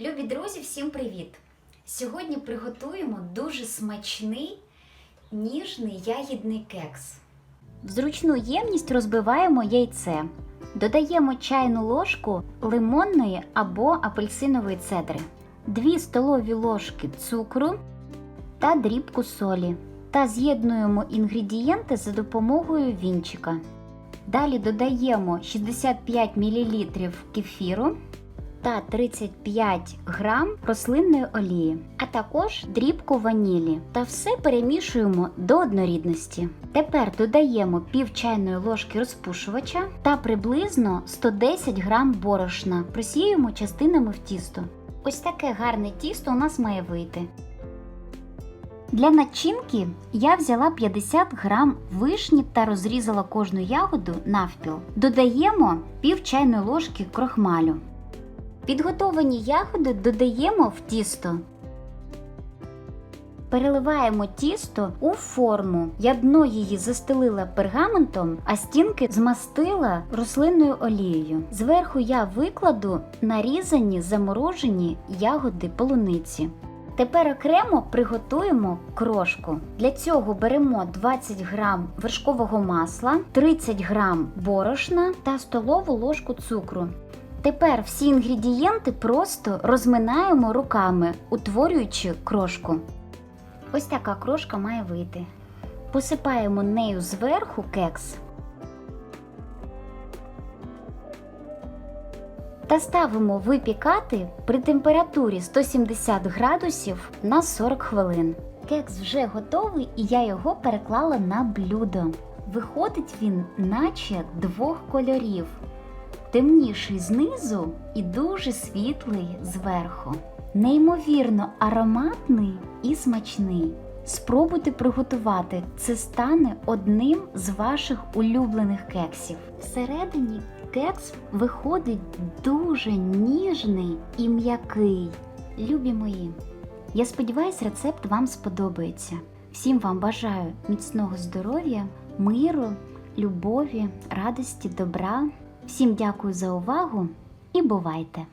Любі друзі, всім привіт! Сьогодні приготуємо дуже смачний ніжний ягідний кекс. В зручну ємність розбиваємо яйце. Додаємо чайну ложку лимонної або апельсинової цедри, 2 столові ложки цукру та дрібку солі. Та з'єднуємо інгредієнти за допомогою вінчика. Далі додаємо 65 мл кефіру та 35 грам рослинної олії, а також дрібку ванілі. Та все перемішуємо до однорідності. Тепер додаємо пів чайної ложки розпушувача та приблизно 110 грам борошна. Просіюємо частинами в тісто. Ось таке гарне тісто у нас має вийти. Для начинки я взяла 50 грам вишні та розрізала кожну ягоду навпіл. Додаємо пів чайної ложки крохмалю. Підготовані ягоди додаємо в тісто. Переливаємо тісто у форму. Я дно її застелила пергаментом, а стінки змастила рослинною олією. Зверху я викладу нарізані заморожені ягоди полуниці. Тепер окремо приготуємо крошку. Для цього беремо 20 грам вершкового масла, 30 грам борошна та столову ложку цукру. Тепер всі інгредієнти просто розминаємо руками, утворюючи крошку. Ось така крошка має вийти. Посипаємо нею зверху кекс та ставимо випікати при температурі 170 градусів на 40 хвилин. Кекс вже готовий і я його переклала на блюдо. Виходить він, наче двох кольорів. Темніший знизу і дуже світлий зверху. Неймовірно ароматний і смачний. Спробуйте приготувати, це стане одним з ваших улюблених кексів. Всередині кекс виходить дуже ніжний і м'який. Любі мої. Я сподіваюся, рецепт вам сподобається. Всім вам бажаю міцного здоров'я, миру, любові, радості, добра. Всім дякую за увагу і бувайте!